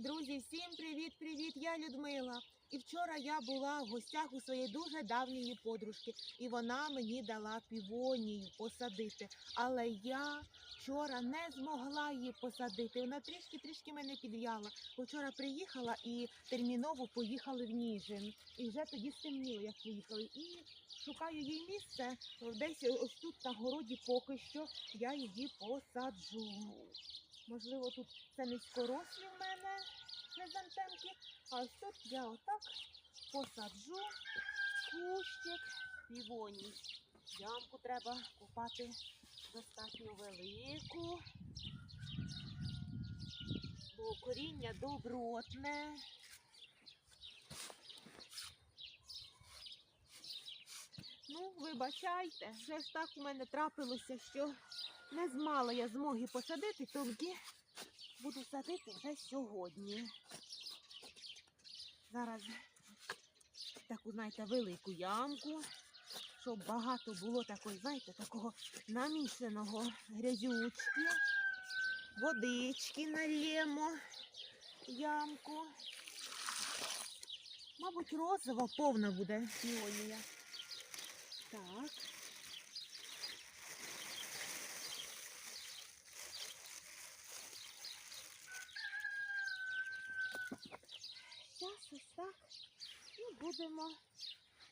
Друзі, всім привіт-привіт! Я Людмила. І вчора я була в гостях у своєї дуже давньої подружки, і вона мені дала півонію посадити. Але я вчора не змогла її посадити. Вона трішки-трішки мене підв'яла. Вчора приїхала і терміново поїхали в Ніжин. І вже тоді стемніло, як поїхали. І шукаю їй місце десь ось тут на городі поки що я її посаджу. Можливо, тут це низькорослі в мене хризантемки. А ось тут я отак посаджу кущик півоній. Ямку треба купати достатньо велику, бо коріння добротне. Ну, вибачайте, вже ж так у мене трапилося, що не змала я змоги посадити, тільки буду садити вже сьогодні. Зараз таку, знаєте, велику ямку, щоб багато було такої, знаєте, такого намішаного грязючки, водички налємо ямку. Мабуть, розова повна буде піонія. Так. Зараз ось так і будемо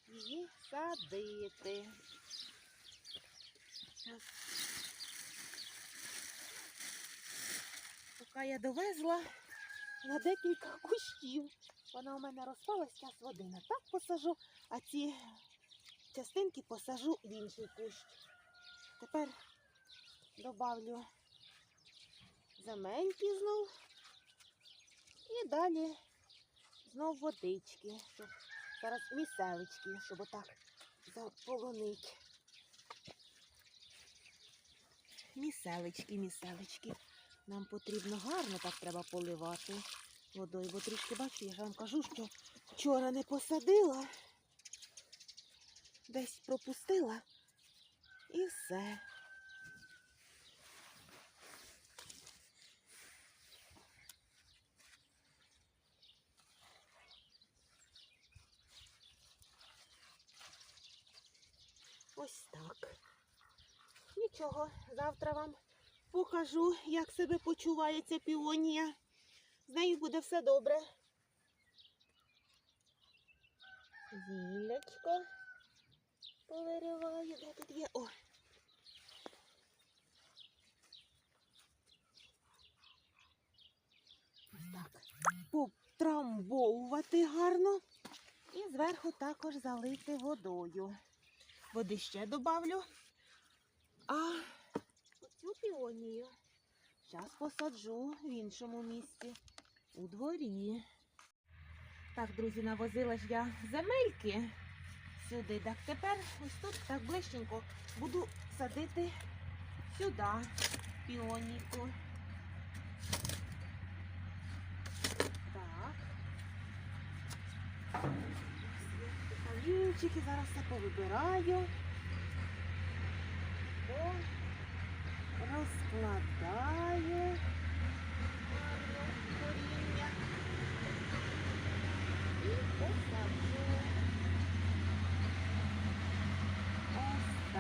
її садити. Ось. Поки я довезла на декілька кущів. Вона у мене розпалась, зараз водина. Так посажу, а ці частинки посажу в інший кущ. Тепер добавлю земельки знов і далі знов водички, щоб зараз міселечки, щоб отак заполонить. Міселечки, міселечки. Нам потрібно гарно так треба поливати водою, бо трішки бачу, я ж вам кажу, що вчора не посадила, десь пропустила і все. Ось так. Нічого, завтра вам покажу, як себе почувається піонія. З нею буде все добре. Зіллячко повириваю. Де тут є? О. Так. Потрамбовувати гарно. І зверху також залити водою. Води ще добавлю. А оцю піонію зараз посаджу в іншому місці, у дворі. Так, друзі, навозила ж я земельки сюди. Так тепер ось тут так ближченько буду садити сюди піоніку. Так. Камінчики зараз все повибираю. О, розкладаю коріння і посаджу. Ось.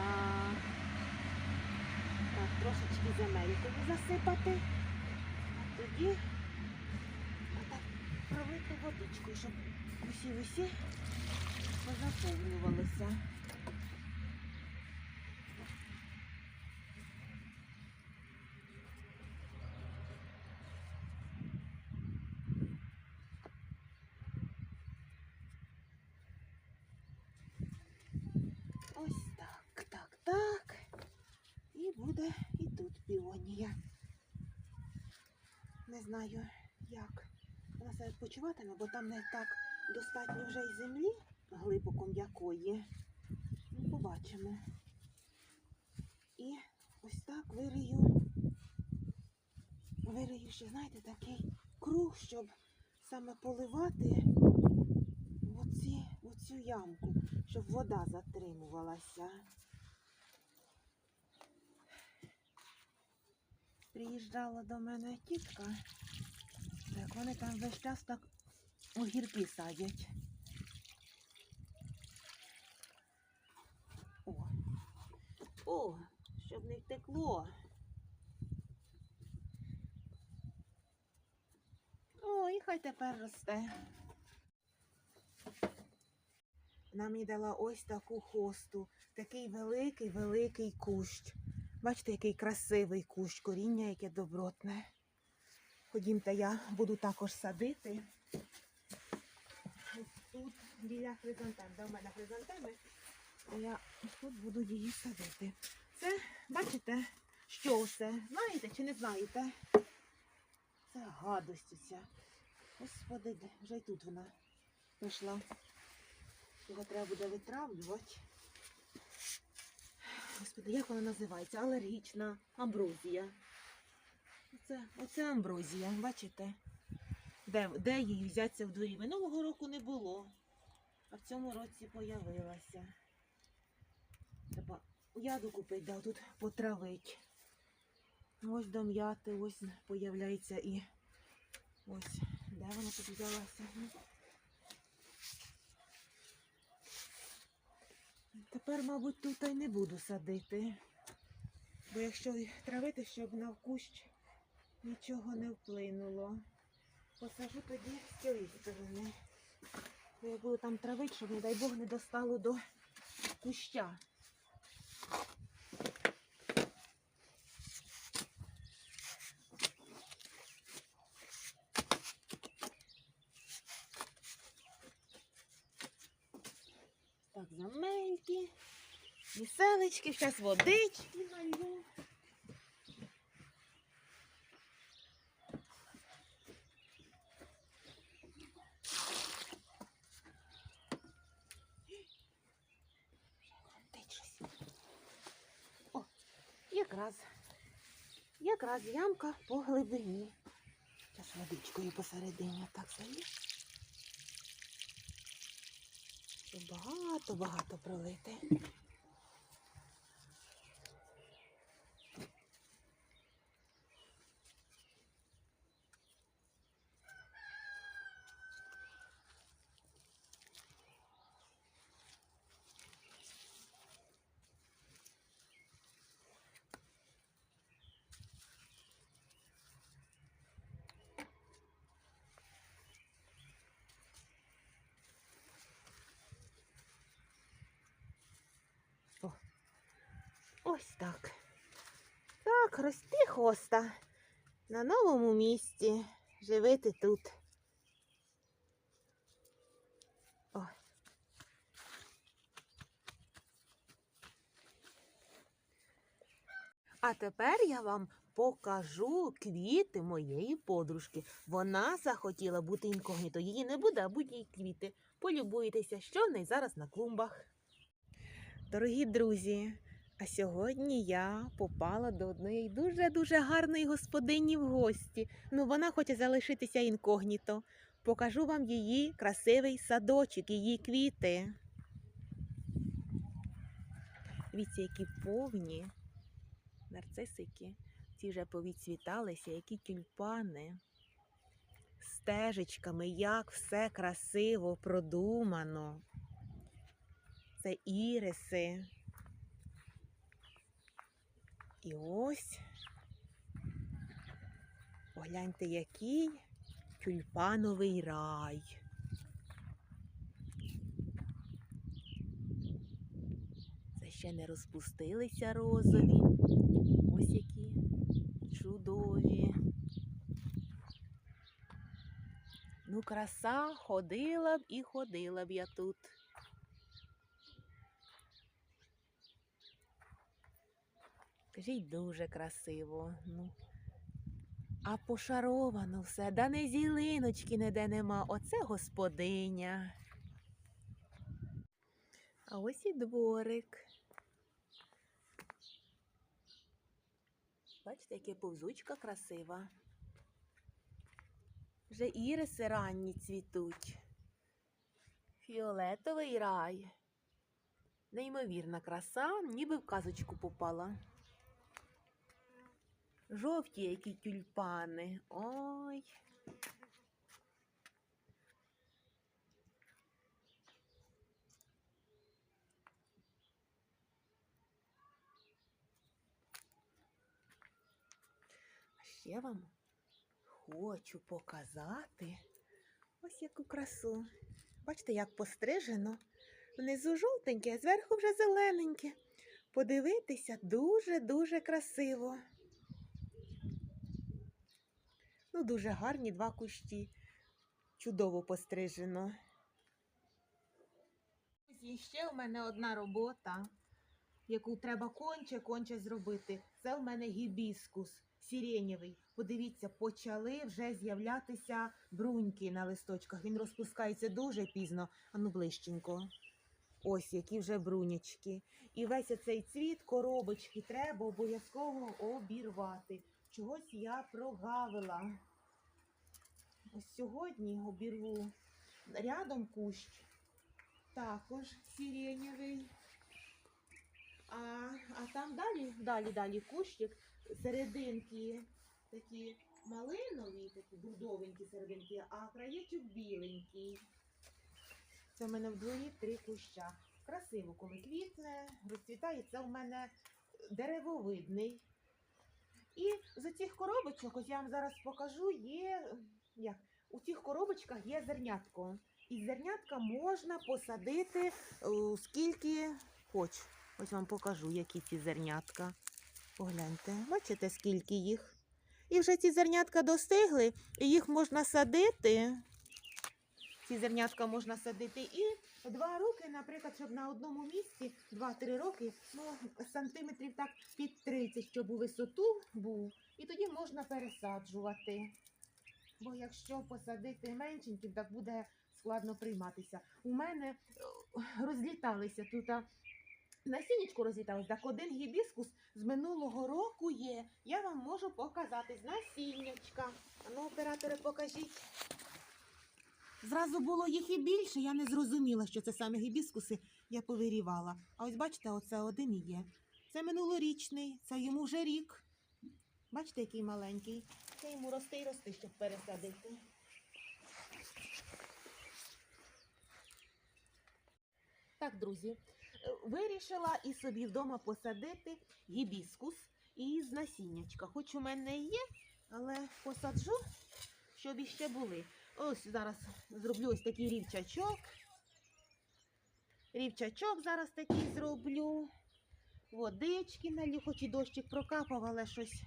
Так, трошечки земелькою засипати. А тоді отак пролити водичкою, щоб усі-усі позаповнювалися. Ось так, так, так. І буде і тут піонія. Не знаю, як вона себе почуватиме, бо там не так достатньо вже й землі глибоко м'якої. Ну, побачимо. І ось так вирию. Вирию ще, знаєте, такий круг, щоб саме поливати оці, оцю ямку, щоб вода затримувалася. Приїжджала до мене тітка, так вони там весь час так огірки садять. О, щоб не втекло. О, і хай тепер росте. Вона мені дала ось таку хосту, такий великий, великий кущ. Бачите, який красивий кущ, коріння, яке добротне. Ходімте, я буду також садити. Ось тут біля хризантем. Де в мене хризантеми, то я тут буду її садити. Це, бачите, що це? Знаєте чи не знаєте? Це гадость ця. Господи, вже й тут вона пішла. Його треба буде витравлювати. Господи, як вона називається? Алергічна амброзія. Оце, оце амброзія, бачите? Де, де її взяться в дворі? Минулого року не було, а в цьому році появилася. Треба яду купити, да, тут потравить. Ось до м'яти, ось появляється і ось. Де вона тут взялася? Тепер, мабуть, тут і не буду садити. Бо якщо травити, щоб на кущ нічого не вплинуло. Посажу тоді з цієї сторони. Я буду там травити, щоб, не дай Бог, не достало до куща. Так, замельки, міселечки, зараз водички налью. О, якраз, якраз ямка по глибині. Зараз водичкою посередині так. Щоб багато-багато пролити. Ось так. Так, рости хоста. На новому місці. Живити тут. О. А тепер я вам покажу квіти моєї подружки. Вона захотіла бути інкогніто. Її не буде, а будь їй квіти. Полюбуйтеся, що в неї зараз на клумбах. Дорогі друзі, а сьогодні я попала до однієї дуже-дуже гарної господині в гості. Ну, вона хоче залишитися інкогніто. Покажу вам її красивий садочок, її квіти. Дивіться, які повні нарцисики. Ці вже повідцвіталися, які тюльпани. Стежечками, як все красиво продумано. Це іриси. І ось погляньте, який тюльпановий рай. Це ще не розпустилися розові. Ось які чудові. Ну, краса ходила б і ходила б я тут. Кажіть, дуже красиво. Ну. А пошаровано все, да не зілиночки ніде нема. Оце господиня. А ось і дворик. Бачите, яка повзучка красива. Вже іриси ранні цвітуть. Фіолетовий рай. Неймовірна краса, ніби в казочку попала. Жовті які тюльпани. Ой. А ще вам хочу показати ось яку красу. Бачите, як пострижено. Внизу жовтеньке, а зверху вже зелененьке. Подивитися дуже-дуже красиво. Ну, дуже гарні два кущі. Чудово пострижено. Є ще у мене одна робота, яку треба конче конче зробити. Це у мене гібіскус сиренєвий. Подивіться, почали вже з'являтися бруньки на листочках. Він розпускається дуже пізно, а ну ближченько. Ось які вже брунячки. І весь оцей цвіт коробочки треба обов'язково обірвати. Чогось я прогавила. Сьогодні обірву рядом кущ, також сиренєвий. А, а там далі, далі, далі кущик, серединки такі малинові, такі бурдовенькі серединки, а краєчок біленький. Це в мене в дворі три куща. Красиво, коли квітне, розцвітає. Це в мене деревовидний. І з цих коробочок, ось я вам зараз покажу, є як у цих коробочках є зернятко. І зернятка можна посадити е, скільки хоч. Ось вам покажу, які ці зернятка. Погляньте, бачите, скільки їх. І вже ці зернятка достигли, і їх можна садити. Ці зернятка можна садити і два роки, наприклад, щоб на одному місці, два-три роки, ну, сантиметрів так під 30, щоб у висоту був. І тоді можна пересаджувати. Бо якщо посадити меншеньким, так буде складно прийматися. У мене е, розліталися тут. а, Насіннячко розліталось, так один гібіскус з минулого року є. Я вам можу показати з насіннячка. Ну, оператори, покажіть. Зразу було їх і більше, я не зрозуміла, що це саме гібіскуси, я повирівала. А ось бачите, оце один і є. Це минулорічний, це йому вже рік. Бачите, який маленький. Це йому рости і рости, щоб пересадити. Так, друзі, е, вирішила і собі вдома посадити гібіскус із насіннячка. Хоч у мене є, але посаджу, щоб іще були. Ось зараз зроблю ось такий рівчачок. Рівчачок зараз такий зроблю. Водички налью, хоч і дощик прокапав, але щось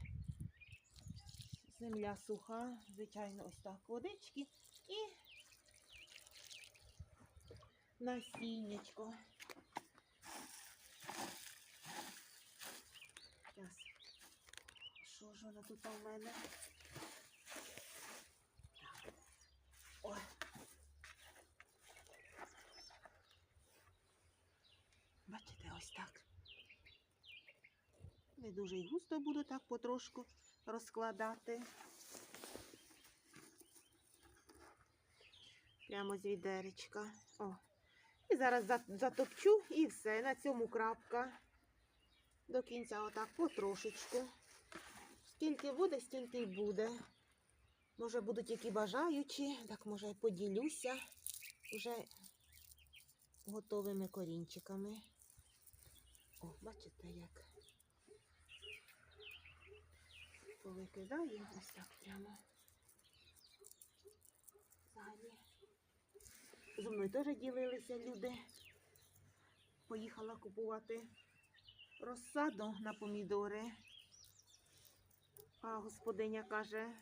земля суха. Звичайно, ось так водички. І насіннячко. Зараз. Що ж воно тут у мене? Так. Ой. Бачите, ось так. Не дуже й густо буду так потрошку розкладати. Прямо з відеречка. О. І зараз затопчу і все. На цьому крапка. До кінця отак потрошечку. Скільки буде, стільки й буде. Може, будуть які бажаючі, так може поділюся вже готовими корінчиками. О, бачите, як повикидаю ось так прямо. Ззаді. Зо мною теж ділилися люди. Поїхала купувати розсаду на помідори. А господиня каже,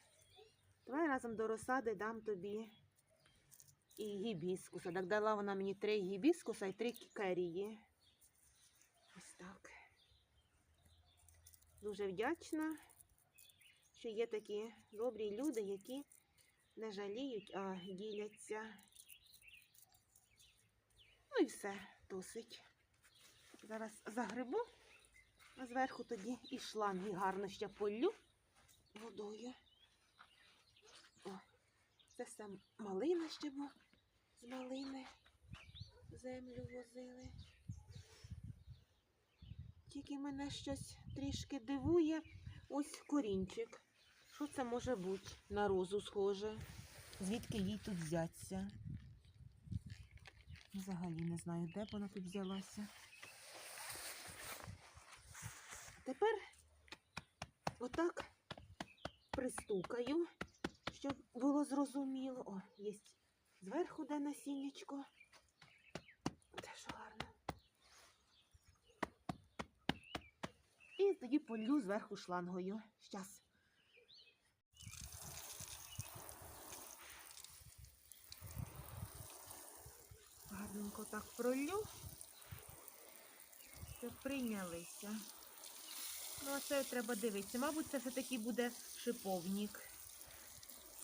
давай разом до розсади дам тобі і гібіскуса. Так дала вона мені три гібіскуса і три керії. Ось так. Дуже вдячна, що є такі добрі люди, які не жаліють, а діляться. Ну і все, досить. Зараз загребу, а зверху тоді і шланги гарно ще полю водою. О, це все малина ще була з малини. Землю возили. Тільки мене щось трішки дивує. Ось корінчик. Що це може бути? На розу схоже. Звідки їй тут взяться? Взагалі не знаю, де вона тут взялася. Тепер отак пристукаю, щоб було зрозуміло. О, є зверху де насіннячко. Теж гарно. І тоді полю зверху шлангою. Щас. Гарненько так пролю. Це прийнялися. Ну, а це треба дивитися. Мабуть, це все-таки буде шиповник.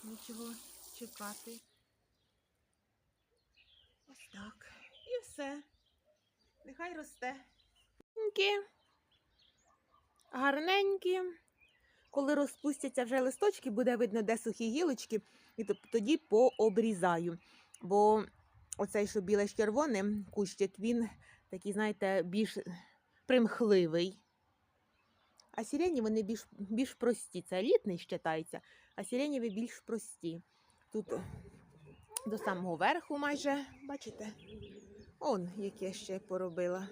Нічого чекати. Ось так. І все. Нехай росте. Гарненькі. Коли розпустяться вже листочки, буде видно, де сухі гілочки, і тоді пообрізаю. Бо оцей, що біле з червоним кущик, він такий, знаєте, більш примхливий. А сірені вони більш, більш прості. Це елітний вважається, а сіренєві більш прості. Тут до самого верху майже, бачите? Он, яке ще поробила.